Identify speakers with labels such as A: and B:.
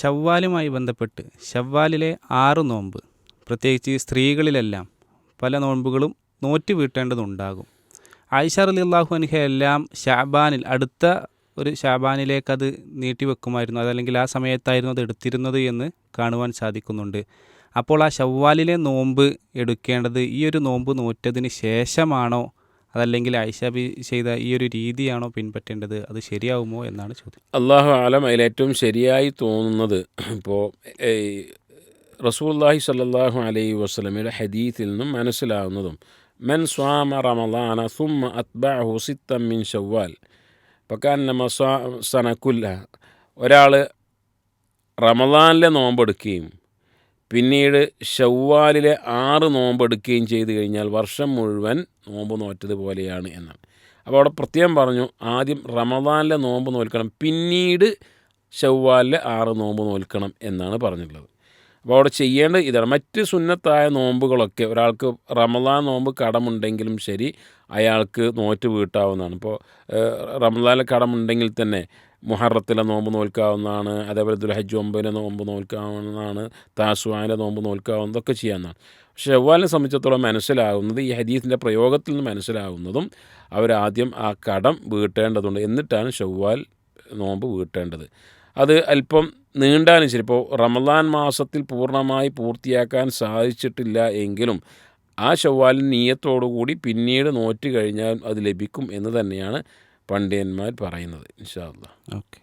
A: ഷവ്വാലുമായി ബന്ധപ്പെട്ട് ഷവ്വാലിലെ ആറ് നോമ്പ് പ്രത്യേകിച്ച് സ്ത്രീകളിലെല്ലാം പല നോമ്പുകളും നോറ്റ് വീട്ടേണ്ടതുണ്ടാകും. ആയിഷ അലി അള്ളാഹു അൻഹ എല്ലാം ഷാബാനിൽ അടുത്ത ഒരു ഷാബാനിലേക്ക് അത് നീട്ടിവെക്കുമായിരുന്നു. അതല്ലെങ്കിൽ ആ സമയത്തായിരുന്നു അത് എടുത്തിരുന്നത് എന്ന് കാണുവാൻ സാധിക്കുന്നുണ്ട്. അപ്പോൾ ആ ഷവ്വാലിലെ നോമ്പ് എടുക്കേണ്ടത് ഈ ഒരു നോമ്പ് നോറ്റതിന് ശേഷമാണോ അതല്ലെങ്കിൽ ആയിഷ ബി ചെയ്ത ഈ ഒരു രീതിയാണോ പിൻപറ്റേണ്ടത്? അത് ശരിയാവുമോ എന്നാണ് ചോദ്യം.
B: അള്ളാഹു ആലം അതിലേറ്റവും ശരിയായി തോന്നുന്നത് ഇപ്പോൾ റസൂല്ലാഹി സല്ലാഹു അലൈഹി വസ്ലമയുടെ ഹദീത്തിൽ നിന്നും മനസ്സിലാവുന്നതും മെൻ സ്വാമ റമലാന സുമ അത്ബഅഹു സിത്തം മിൻ ഷവ്വാൽ നമ്മ സ്വാ സനക്കുല്ല ഒരാൾ റമലാനിലെ നോമ്പെടുക്കുകയും പിന്നീട് ഷവ്വാലിലെ ആറ് നോമ്പെടുക്കുകയും ചെയ്തു കഴിഞ്ഞാൽ വർഷം മുഴുവൻ നോമ്പ് നോറ്റതുപോലെയാണ് എന്നാണ് അപ്പോൾ അവിടെ പ്രത്യേകം പറഞ്ഞു ആദ്യം റമദാനിലെ നോമ്പ് നോൽക്കണം പിന്നീട് ഷവ്വാലിലെ ആറ് നോമ്പ് നോൽക്കണം എന്നാണ് പറഞ്ഞിട്ടുള്ളത്. അപ്പോൾ അവിടെ ചെയ്യേണ്ട ഇതാണ്. മറ്റ് സുന്നത്തായ നോമ്പുകളൊക്കെ ഒരാൾക്ക് റമദാൻ നോമ്പ് കടമുണ്ടെങ്കിലും ശരി അയാൾക്ക് നോറ്റ് വീട്ടാവുന്നതാണ്. ഇപ്പോൾ റമദാനിലെ കടമുണ്ടെങ്കിൽ തന്നെ മുഹറത്തിലെ നോമ്പ് നോൽക്കാവുന്നതാണ് അതേപോലെ ദുൽഹജ്ജ് ഒമ്പതിലെ നോമ്പ് നോൽക്കാവുന്നതാണ് താസുവാനിലെ നോമ്പ് നോൽക്കാവുന്നതൊക്കെ ചെയ്യാവുന്നതാണ്. പക്ഷേ ഷവ്വാലിനെ സംബന്ധിച്ചിടത്തോളം മനസ്സിലാകുന്നത് ഈ ഹദീസിന്റെ പ്രയോഗത്തിൽ നിന്ന് മനസ്സിലാകുന്നതും അവരാദ്യം ആ കടം വീട്ടേണ്ടതുണ്ട്. എന്നിട്ടാണ് ഷവ്വാൽ നോമ്പ് വീട്ടേണ്ടത്. അത് അല്പം നീണ്ടാനും ശരി. ഇപ്പോൾ റമദാൻ മാസത്തിൽ പൂർണമായി പൂർത്തിയാക്കാൻ സാധിച്ചിട്ടില്ല എങ്കിലും ആ ഷവ്വാലിൻ നീയത്തോടുകൂടി പിന്നീട് നോറ്റ് കഴിഞ്ഞാൽ അത് ലഭിക്കും എന്ന് തന്നെയാണ് പണ്ഡിതന്മാർ പറയുന്നത് ഇൻഷാല്ല
A: ഓക്കെ.